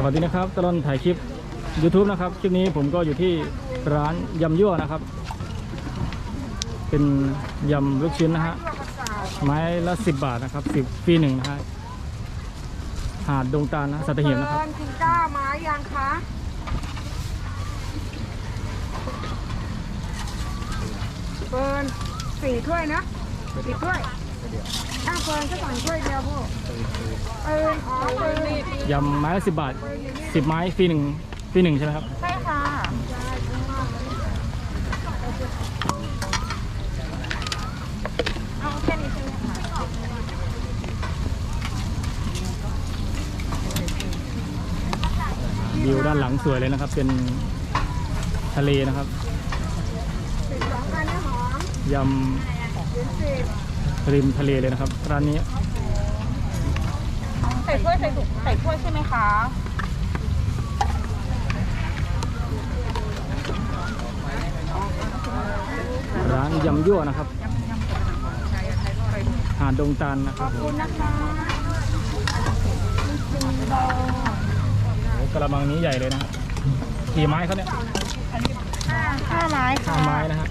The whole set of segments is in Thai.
สวัสดีนะครับตลอดถ่ายคลิป YouTube นะครับ คลิปนี้ผมก็อยู่ที่ร้านยำยั่วนะครับ เป็นยำลูกชิ้นนะฮะ ไม้ละ 10 บาทนะครับ 10ฟรีหนึ่งนะฮะ หาดดงตาลนะสัตหีบนะครับเฟินก้าไม้ยังคะเฟิร์นสี่ถ้วยนะสี่ถ้วย ถ้าเฟิร์นก็สั่งถ้วยเดียวพวกเฟิร์นอ๋อเฟิร์นยำไม้ละ10บาท10ไม้ฟรีหนึ่งฟรีหนึ่งใช่ไหมครับ ใช่ค่ะเอาแค่นี้ใช่ไหมคะวิวด้านหลังสวยเลยนะครับ เป็นทะเลนะครับ สิบสองอันนะหอมยเหรียญสิบำ ริมทะเลเลยนะครับร้านนี้ใส่ถ้วยใส่ถุงใส่ถ้วยใช่ไหมคะร้านยำยั่วนะครับ หาดดงตาลนะคขรัอบบคุณนะคะโอ้กระมังนี้ใหญ่เลยนะครับกี่ไม้ครับเนี่ยห้าไม้ห้าค่ะไม้นะครับ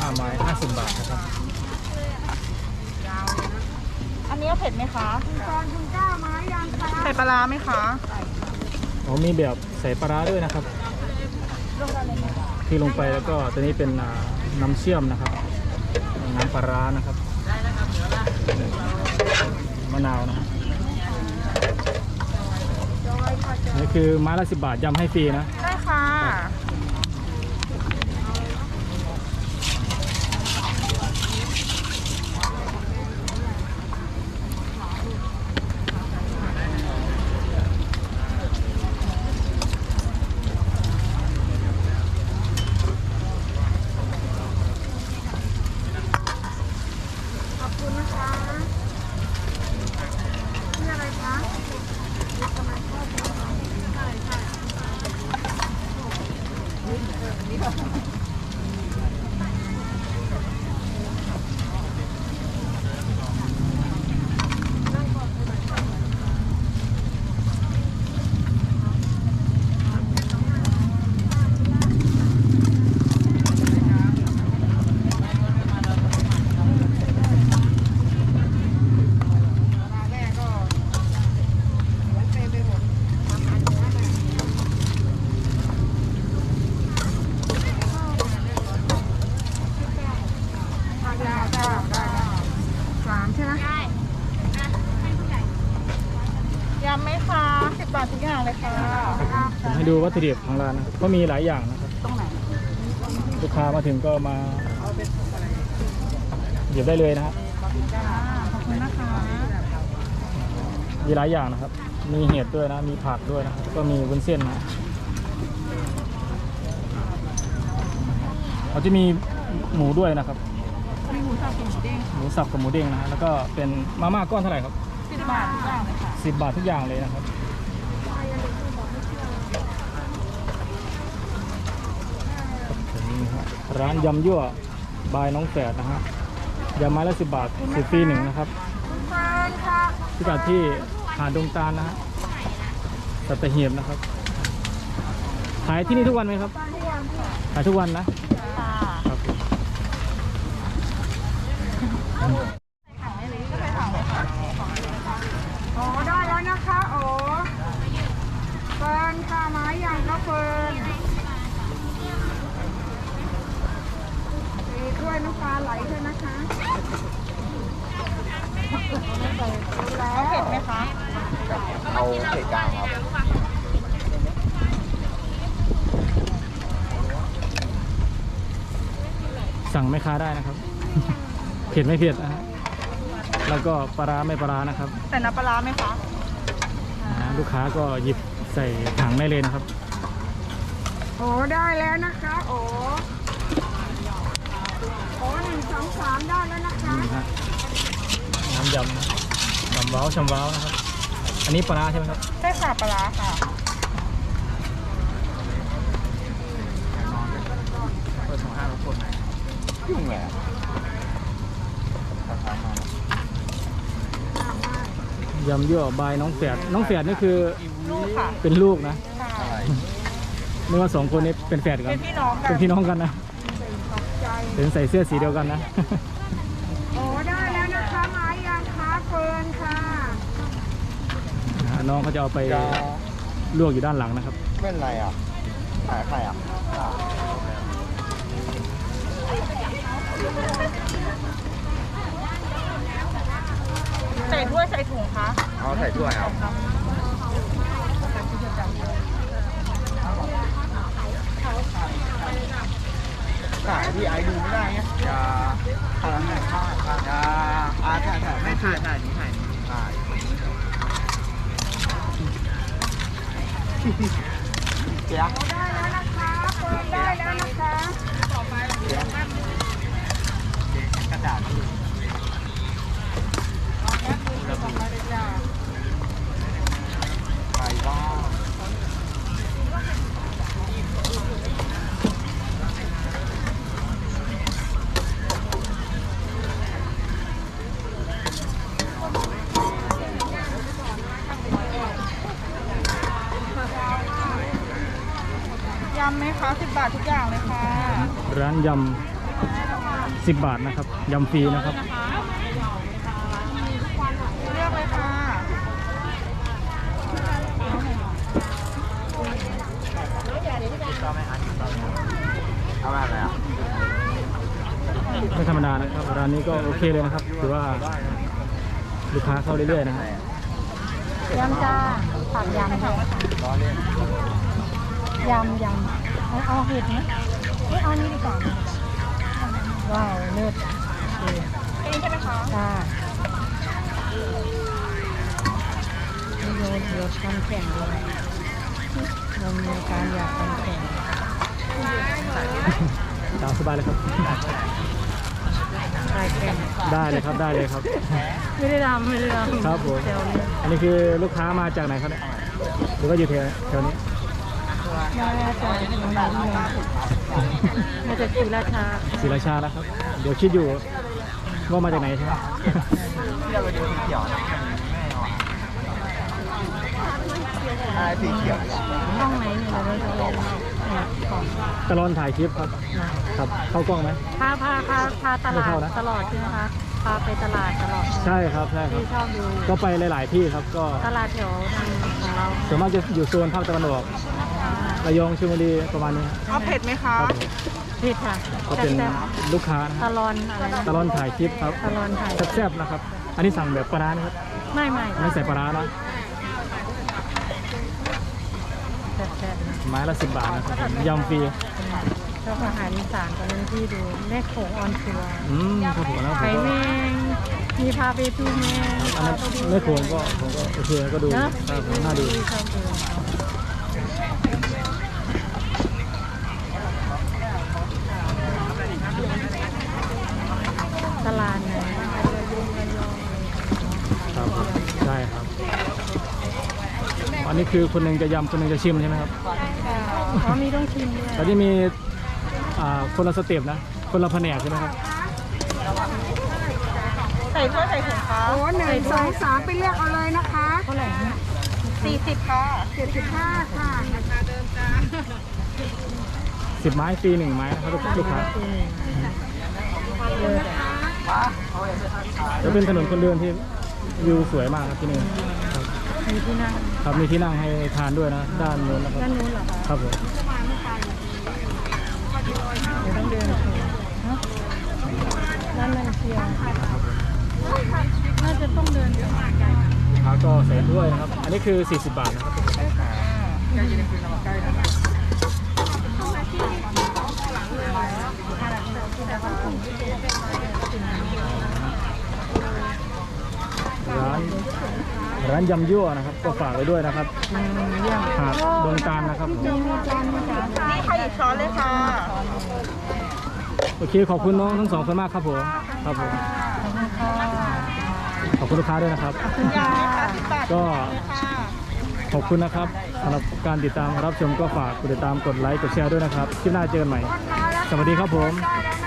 ห้าไม้ห้าสิบบาทนะครับ อันนี้เผ็ดไหมคะคุณกรคุณกล้าไม้ยังคะใส่ปลา ร้าไหมคะ อ๋อมีแบบใส่ปลาร้าด้วยนะครับ ที่ลงไปแล้วก็ตัวนี้เป็นอ่าน้ำเชื่อมนะครับ น้ำปลาร้านะครับมะนาวนะครับนี่คือไม้ละสิบบาทยำให้ฟรีนะ ได้ค่ะ ขอบคุณนะคะนี่อะไรคะกำลังทอดอยู่ใช่ใช่ ได้ได้ได้ได้สามใช่ไหมได้ยำไหมคะสิบบาททุกอย่างเลยค่ะผมให้ดูวัตถุดิบของร้านนะครับก็มีหลายอย่างนะครับตรงไหนลูกค้ามาถึงก็มาหยิบได้เลยนะครับขอบคุณนะคะมีหลายอย่างนะครับ มีเห็ดด้วยนะ มีผักด้วยนะครับ ก็มีวุ้นเส้นนะเขาจะมีหมูด้วยนะครับมีหมู สับกับหมูเด้งหมูสับกับหมูเด้งนะฮะแล้วก็เป็นมาม่าก้อนเท่าไหร่ครับสิบบาททุกอย่างเลยค่ะสิบบาททุกอย่างเลยนะครับร้านยำยั่วบายน้องแฝดนะฮะยำไม้ละสิบบาทสิบฟรีหนึ่งนะครับคุณเฟิร์นค่ะพิกัดที่หาดดงตาลนะฮะสัตหีบนะครับ ขายที่นี่ทุกวันไหมครับตอนที่ยังค่ะขายทุกวันนะ ค่ะ ครับผม โอ้ได้แล้วนะคะโอ้เฟิร์นค่ะไม้ยังก็เฟิร์นมีถ้วยน้ำปลาไหลด้วยนะคะแล้ว เผ็ดไหมคะเอาเผ็ดกลางครับสั่งแม่ค้าได้นะครับ เผ็ดไม่เผ็ดนะฮะแล้วก็ปลาร้าไม่ปลาร้านะครับใส่น้ำปลาร้าไหมคะอ่าลูกค้าก็หยิบใส่ถังได้เลยนะครับ โอ้ได้แล้วนะคะ โอ้โอ้หนึ่งสองสามได้แล้วนะคะ นี่ฮะน้ำยำนะชำว้าวชำว้าวนะครับ อันนี้ปลาร้าใช่ไหมครับ ใช่ค่ะปลาร้าค่ะ เปิดสองห้าทุกคนไหมยุ่งเลยอะทางทางมายำยั่วบายน้องแฝดน้องแฝดนี่คือลูกค่ะเป็นลูกนะค่ะอะไรไม่ว่าสองคนนี้เป็นแฝดกัเป็นนพี่น้องกัเป็นนพี่น้องกันนะตกใจเห็นใส่เสื้อสีเดียวกันนะ โอ้ได้แล้วนะคะไม้ยางค้าเฟิร์นค่ะ น้องเขาจะเอาไปจะลวกอยู่ด้านหลังนะครับ เป็นไรอะขายใครอะใส่ถ้วยใส่ถุงคะเอาใส่ถ้วยครับขายที่ไอ้ดูไม่ได้ไงอย่าถ่ายถ่ายถ่ายอย่าอ่าถ่ายถ่ายไม่ถ่ายถ่ายนี้ถ่ายนี้ถ่ายเจ๊ยบ ได้แล้วนะคะเฟิร์นได้แล้วนะคะ กระดาษที่ ไปบ้าง ยำไหมคะสิบบาททุกอย่างเลยค่ะ ร้านยำ10บาทนะครับยำฟรีนะครับเลือกเลยค่ะเอาแบบไหนอะไม่ธรรมดานะครับ ร้านนี้ก็โอเคเลยนะครับถือว่าลูกค้าเข้าเรื่อยๆนะฮะยำจ้าผักยำค่ะล้อเล่นยำยำเอาเอาเห็ดไหม เอ้ยเอานี่ดีกว่าว้าวเลิศโอเคเองใช่ไหมคะจ้านี่โยนโยนทำแข่งเลยเรามีการอยากทำแข่งตามสบายเลยครับรายแข่งได้เลยครับได้เลยครับ ไม่ได้ทำไม่ได้ทำครับผมเซลล์เนี่ยอันนี้คือลูกค้ามาจากไหนครับเนี่ยหรือว่าอยู่แถวแถวนี้ มาจากโรงแรมาจากศรีราชาศรีราชาแล้วครับ เดี๋ยวคิดอยู่ว่ามาจากไหนใช่ไหมเรียกไปดูสีเขียวนะอะไรสีเขียวเนี่ยห้องไหนเนี่ยเราจะเรียนเนี่ยของตลอดถ่ายคลิปครับ ครับ เข้ากล้องไหม พาพาพาพาตลาดตลอดใช่ไหมคะพาไปตลาดตลอดใช่ครับ ใช่ครับ ที่ชอบดูก็ไปหลาย ๆ ที่ครับ ก็ตลาดแถวทาง ของเราส่วนมากจะอยู่โซนภาคตะวันออกระยองชลบุรีประมาณนี้เอาเผ็ดไหมคะครับผมผิดค่ะก็เป็นแซ่บลูกค้านะๆคตรับลอนอะไรนะ ตลอดถ่ายคลิปครับตลอนไทยแซ่บๆนะครับ อันนี้สั่งแบบปลาร้านะครับไม่ไม่ไม่ใส่ปลาร้านะแซ่บๆนะไม้ละสิบบาทนะครับยำฟรีชอบอาหารอีสานตอนนั้นที่ดูแม่โขงออนทัวร์อืมครับผมแล้วผไข่มก็แมง มีพาไปดูแมงอันนั้นไม่โขงก็ผมก็โอเคก็ดูเนอะครับผมน่าดูชอบดูตลาดไหนระยองระยองครับใช่ครับ อันนี้คือคนหนึ่งจะยำคนหนึ่งจะชิมใช่ไหมครับอ๋อมีต้องชิมด้วยแล้วที่มีอ่าคนละสเต็ปนะ คนละแผนกใช่ไหมครับ ใส่ถ้วยใส่ถุงคะโอ้หนึ่งสองสามไปเลือกเอาเลยนะคะเท่าไหร่เนี่ยสี่สิบค่ะเจ็ดสิบห้าค่ะสิบไม้ฟรีหนึ่งไม้นะครับลูกค้าคือหนึ่งเยอะแล้วเป็นถนนคนเดินที่วิวสวยมากครับที่นี่ครับมีที่นั่งครับมีที่นั่งให้ทานด้วยนะ ด้านโน้นนะครับด้านนู้นเหรอคะครับผมเดี๋ยวต้องเดินชมฮะด้านนั้นเชียร์น่าจะ ต้องเดินเดี๋ยวลูกค้าก็ใส่ถ้วยนะครับ อันนี้คือ 40 บาทนะครับร้านร้านยำยั่วนะครับ ก็ฝากไว้ด้วยนะครับอืมเยี่ยมหาดดงตาลนะครับผมมีจานมีจานนี่ค่ะหยิบช้อนเลยค่ะ โอเคขอบคุณน้องทั้งสองคนมากครับผม ครับผม ขอบคุณค่ะ ขอบคุณลูกค้าด้วยนะครับ ขอบคุณยาค่ะไหมคะสิบบาทก็ขอบคุณนะครับสำหรับการติดตามรับชมก็ฝากกดติดตามกดไลค์กดแชร์ด้วยนะครับคลิปหน้าเจอกันใหม่ สวัสดีครับผมได้